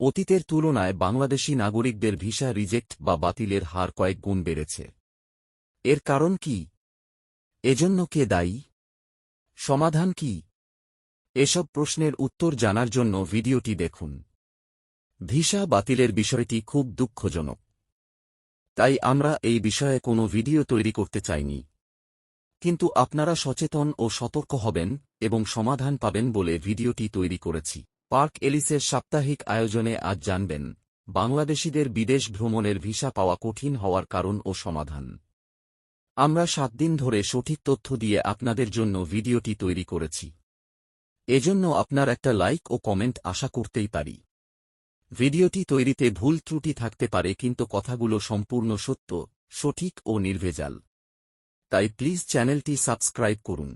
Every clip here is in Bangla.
অতীতের তুলনায় বাংলাদেশি নাগরিকদের ভিসা রিজেক্ট বা বাতিলের হার কয়েক গুণ বেড়েছে। এর কারণ কি? এজন্য কে দায়ী? সমাধান কি? এসব প্রশ্নের উত্তর জানার জন্য ভিডিওটি দেখুন। ভিসা বাতিলের বিষয়টি খুব দুঃখজনক। তাই আমরা এই বিষয়ে কোনো ভিডিও তৈরি করতে চাইনি। কিন্তু আপনারা সচেতন ও সতর্ক হবেন এবং সমাধান পাবেন বলে ভিডিওটি তৈরি করেছি। পার্ক এলিসের সাপ্তাহিক আয়োজনে আজ জানবেন, বাংলাদেশিদের বিদেশ ভ্রমণের ভিসা পাওয়া কঠিন হওয়ার কারণ ও সমাধান। আমরা সাত দিন ধরে সঠিক তথ্য দিয়ে আপনাদের জন্য ভিডিওটি তৈরি করেছি। এজন্য আপনার একটা লাইক ও কমেন্ট আশা করতেই পারি। ভিডিওটি তৈরিতে ভুল ত্রুটি থাকতে পারে কিন্তু কথাগুলো সম্পূর্ণ সত্য, সঠিক ও নির্ভেজাল। তাই প্লিজ চ্যানেলটি সাবস্ক্রাইব করুন।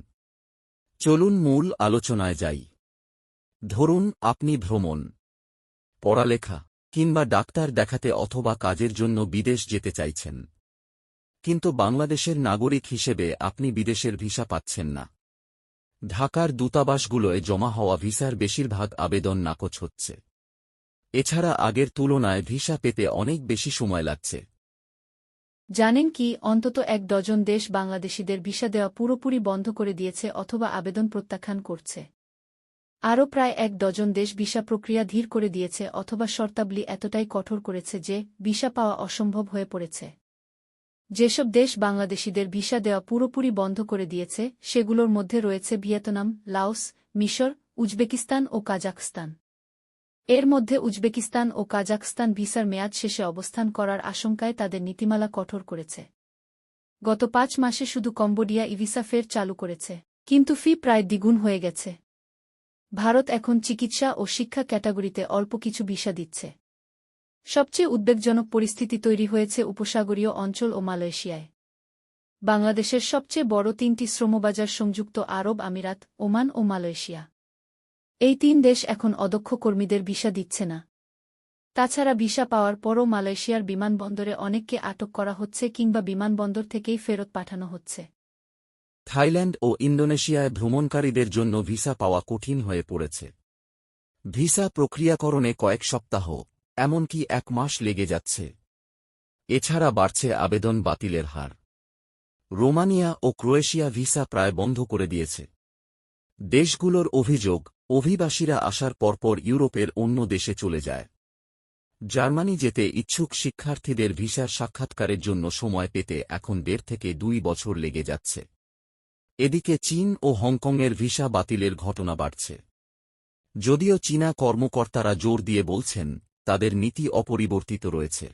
চলুন মূল আলোচনায় যাই। ধরুন, আপনি ভ্রমণ, পড়ালেখা, কিংবা ডাক্তার দেখাতে অথবা কাজের জন্য বিদেশ যেতে চাইছেন। কিন্তু বাংলাদেশের নাগরিক হিসেবে আপনি বিদেশের ভিসা পাচ্ছেন না। ঢাকার দূতাবাসগুলোয় জমা হওয়া ভিসার বেশিরভাগ আবেদন নাকচ হচ্ছে। এছাড়া আগের তুলনায় ভিসা পেতে অনেক বেশি সময় লাগছে। জানেন কি, অন্তত এক ডজন দেশ বাংলাদেশিদের ভিসা দেওয়া পুরোপুরি বন্ধ করে দিয়েছে অথবা আবেদন প্রত্যাখ্যান করছে। আরও প্রায় এক ডজন দেশ ভিসা প্রক্রিয়া ধীর করে দিয়েছে অথবা শর্তাবলী এতটাই কঠোর করেছে যে, ভিসা পাওয়া অসম্ভব হয়ে পড়েছে। যেসব দেশ বাংলাদেশিদের ভিসা দেওয়া পুরোপুরি বন্ধ করে দিয়েছে, সেগুলোর মধ্যে রয়েছে ভিয়েতনাম, লাওস, মিশর, উজবেকিস্তান ও কাজাকস্তান এর মধ্যে উজবেকিস্তান ও কাজাকস্তান ভিসার মেয়াদ শেষে অবস্থান করার আশঙ্কায় তাদের নীতিমালা কঠোর করেছে। গত পাঁচ মাসে শুধু কম্বোডিয়া ইভিসা ফের চালু করেছে, কিন্তু ফি প্রায় দ্বিগুণ হয়ে গেছে। ভারত এখন চিকিৎসা ও শিক্ষা ক্যাটাগরিতে অল্প কিছু ভিসা দিচ্ছে। সবচেয়ে উদ্বেগজনক পরিস্থিতি তৈরি হয়েছে উপসাগরীয় অঞ্চল ও মালয়েশিয়ায়। বাংলাদেশের সবচেয়ে বড় তিনটি শ্রমবাজার সংযুক্ত আরব আমিরাত, ওমান ও মালয়েশিয়া। এই তিন দেশ এখন অদক্ষ কর্মীদের ভিসা দিচ্ছে না। তাছাড়া ভিসা পাওয়ার পরও মালয়েশিয়ার বিমানবন্দরে অনেককে আটক করা হচ্ছে কিংবা বিমানবন্দর থেকেই ফেরত পাঠানো হচ্ছে। থাইল্যান্ড ও ইন্দোনেশিয়ায় ভ্রমণকারীদের জন্য ভিসা পাওয়া কঠিন হয়ে পড়েছে। ভিসা প্রক্রিয়াকরণে কয়েক সপ্তাহ, এমনকি এক মাস লেগে যাচ্ছে। এছাড়া বাড়ছে আবেদন বাতিলের হার। রোমানিয়া ও ক্রোয়েশিয়া ভিসা প্রায় বন্ধ করে দিয়েছে। দেশগুলোর অভিযোগ, অভিবাসীরা আসার পরপর ইউরোপের অন্য দেশে চলে যায়। জার্মানি যেতে ইচ্ছুক শিক্ষার্থীদের ভিসার সাক্ষাৎকারের জন্য সময় পেতে এখন দেড় থেকে দুই বছর লেগে যাচ্ছে। এদিকে চীন ও হংকংয়ের ভিসা বাতিলের ঘটনা বাড়ছে। যদিও চীনা কর্মকর্তারা জোর দিয়ে বলছেন, তাদের নীতি অপরিবর্তিত রয়েছে।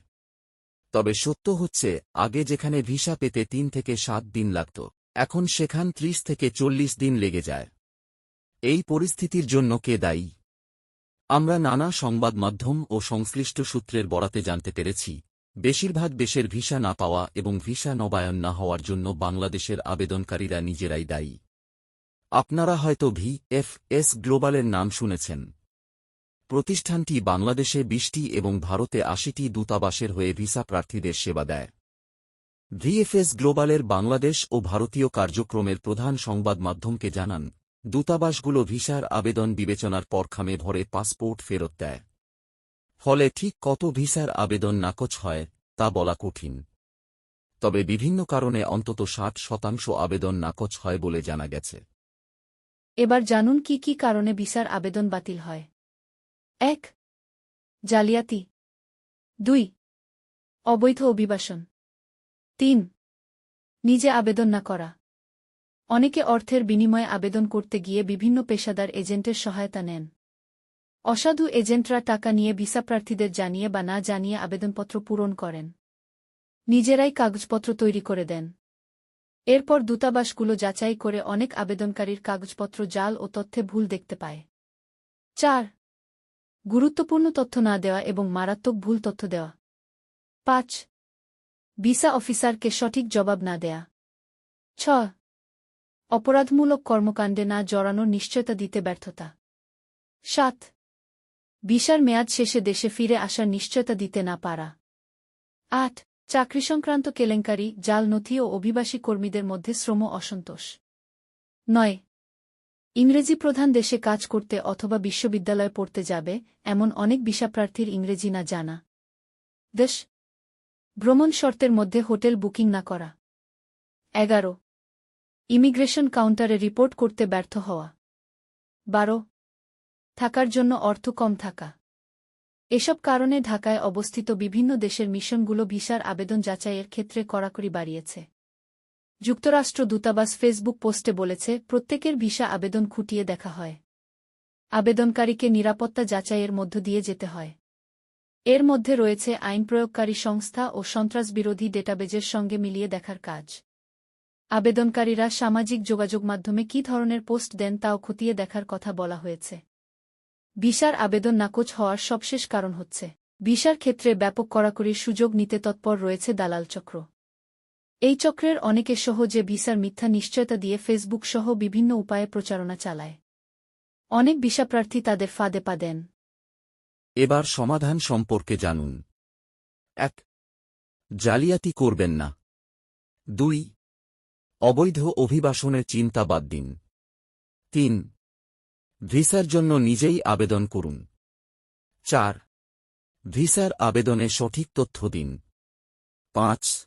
তবে সত্য হচ্ছে, আগে যেখানে ভিসা পেতে তিন থেকে সাত দিন লাগত, এখন সেখান ত্রিশ থেকে চল্লিশ দিন লেগে যায়। এই পরিস্থিতির জন্য কে দায়ী? আমরা নানা সংবাদ মাধ্যম ও সংশ্লিষ্ট সূত্রের বরাতে জানতে পেরেছি বেশিরভাগ দেশের ভিসা না পাওয়া এবং ভিসা নবায়ন না হওয়ার জন্য বাংলাদেশের আবেদনকারীরা নিজেরাই দায়ী। আপনারা হয়তো ভি এফ এস গ্লোবালের নাম শুনেছেন। প্রতিষ্ঠানটি বাংলাদেশে বিশটি এবং ভারতে আশিটি দূতাবাসের হয়ে ভিসা প্রার্থীদের সেবা দেয়। ভিএফএস গ্লোবালের বাংলাদেশ ও ভারতীয় কার্যক্রমের প্রধান সংবাদ মাধ্যমকে জানান, দূতাবাসগুলো ভিসার আবেদন বিবেচনার পর খামে ভরে পাসপোর্ট ফেরত দেয়। ফলে ঠিক কত ভিসার আবেদন নাকচ হয়, তা বলা কঠিন। তবে বিভিন্ন কারণে অন্তত ষাট শতাংশ আবেদন নাকচ হয় বলে জানা গেছে। এবার জানুন কি কি কারণে ভিসার আবেদন বাতিল হয়। এক, জালিয়াতি। দুই, অবৈধ অভিবাসন। তিন, নিজে আবেদন না করা। অনেকে অর্থের বিনিময়ে আবেদন করতে গিয়ে বিভিন্ন পেশাদার এজেন্টের সহায়তা নেন। অসাধু এজেন্টরা টাকা নিয়ে ভিসা প্রার্থীদের জানিয়ে বা না জানিয়ে আবেদনপত্র পূরণ করেন। নিজেরাই কাগজপত্র তৈরি করে দেন। এরপর দূতাবাসগুলো যাচাই করে অনেক আবেদনকারীর কাগজপত্র জাল ও তথ্যে ভুল দেখতে পায়। চার, গুরুত্বপূর্ণ তথ্য না দেওয়া এবং মারাত্মক ভুল তথ্য দেওয়া। পাঁচ, ভিসা অফিসারকে সঠিক জবাব না দেয়া। ছ, অপরাধমূলক কর্মকাণ্ডে না জড়ানোর নিশ্চয়তা দিতে ব্যর্থতা। সাত ভিসার মেয়াদ শেষে দেশে ফিরে আসার নিশ্চয়তা দিতে না পারা। আট চাকরি সংক্রান্ত কেলেঙ্কারি জাল নথি ও অভিবাসী কর্মীদের মধ্যে শ্রম অসন্তোষ। নয়, ইংরেজি প্রধান দেশে কাজ করতে অথবা বিশ্ববিদ্যালয়ে পড়তে যাবে, এমন অনেক ভিসাপ্রার্থীর ইংরেজি না জানা। দেশ, ভ্রমণ শর্তের মধ্যে হোটেল বুকিং না করা। এগারো, ইমিগ্রেশন কাউন্টারে রিপোর্ট করতে ব্যর্থ হওয়া। বারো থাকার জন্য অর্থ কম থাকা। এসব কারণে ঢাকায় অবস্থিত বিভিন্ন দেশের মিশনগুলো ভিসার আবেদন যাচাইয়ের ক্ষেত্রে কড়াকড়ি বাড়িয়েছে। যুক্তরাষ্ট্র দূতাবাস ফেসবুক পোস্টে বলেছে, প্রত্যেকের ভিসা আবেদন খুঁটিয়ে দেখা হয়। আবেদনকারীকে নিরাপত্তা যাচাইয়ের মধ্য দিয়ে যেতে হয়। এর মধ্যে রয়েছে আইন প্রয়োগকারী সংস্থা ও সন্ত্রাসবিরোধী ডেটাবেজের সঙ্গে মিলিয়ে দেখার কাজ। আবেদনকারীরা সামাজিক যোগাযোগ মাধ্যমে কী ধরনের পোস্ট দেন তাও খতিয়ে দেখার কথা বলা হয়েছে। ভিসার আবেদন নাকচ হওয়ার সবশেষ কারণ হচ্ছে ভিসার ক্ষেত্রে ব্যাপক কড়াকড়ির সুযোগ নিতে তৎপর রয়েছে দালাল চক্র। এই চক্রের অনেকে সহজে ভিসার মিথ্যা নিশ্চয়তা দিয়ে ফেসবুক সহ বিভিন্ন উপায়ে প্রচারণা চালায়। অনেক ভিসাপ্রার্থী তাদের ফাঁদে পা দেন। এবার সমাধান সম্পর্কে জানুন। এক, জালিয়াতি করবেন না। দুই, অবৈধ অভিবাসনের চিন্তা বাদ দিন। তিন ভিসার জন্য নিজেই আবেদন করুন। চার, ভিসার আবেদনে সঠিক তথ্য দিন। পাঁচ,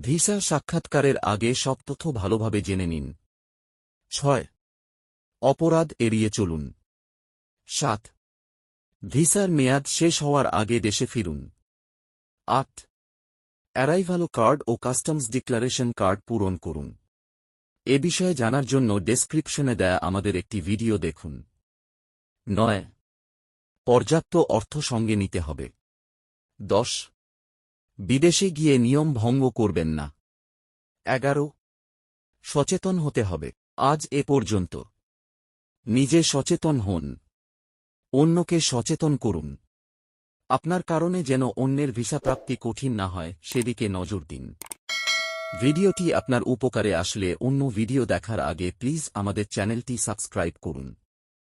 ভিসা সাক্ষাৎকারের আগে সব তথ্য ভালোভাবে জেনে নিন। ছয়, অপরাধ এড়িয়ে চলুন। সাত, ভিসার মেয়াদ শেষ হওয়ার আগে দেশে ফিরুন। আট, অ্যারাইভালো কার্ড ও কাস্টমস ডিক্লারেশন কার্ড পূরণ করুন। এ বিষয়ে জানার জন্য ডেসক্রিপশনে দেয়া আমাদের একটি ভিডিও দেখুন। নয়। পর্যাপ্ত অর্থ সঙ্গে নিতে হবে। দশ। বিদেশে গিয়ে নিয়ম ভঙ্গ করবেন না। এগারো। সচেতন হতে হবে। আজ এ পর্যন্ত। নিজে সচেতন হন। অন্যকে সচেতন করুন। আপনার কারণে যেন অন্যের ভিসা প্রাপ্তি কঠিন না হয়, সেদিকে নজর দিন। ভিডিওটি আপনার উপকারে আসলে অন্য ভিডিও দেখার আগে প্লিজ আমাদের চ্যানেলটি সাবস্ক্রাইব করুন।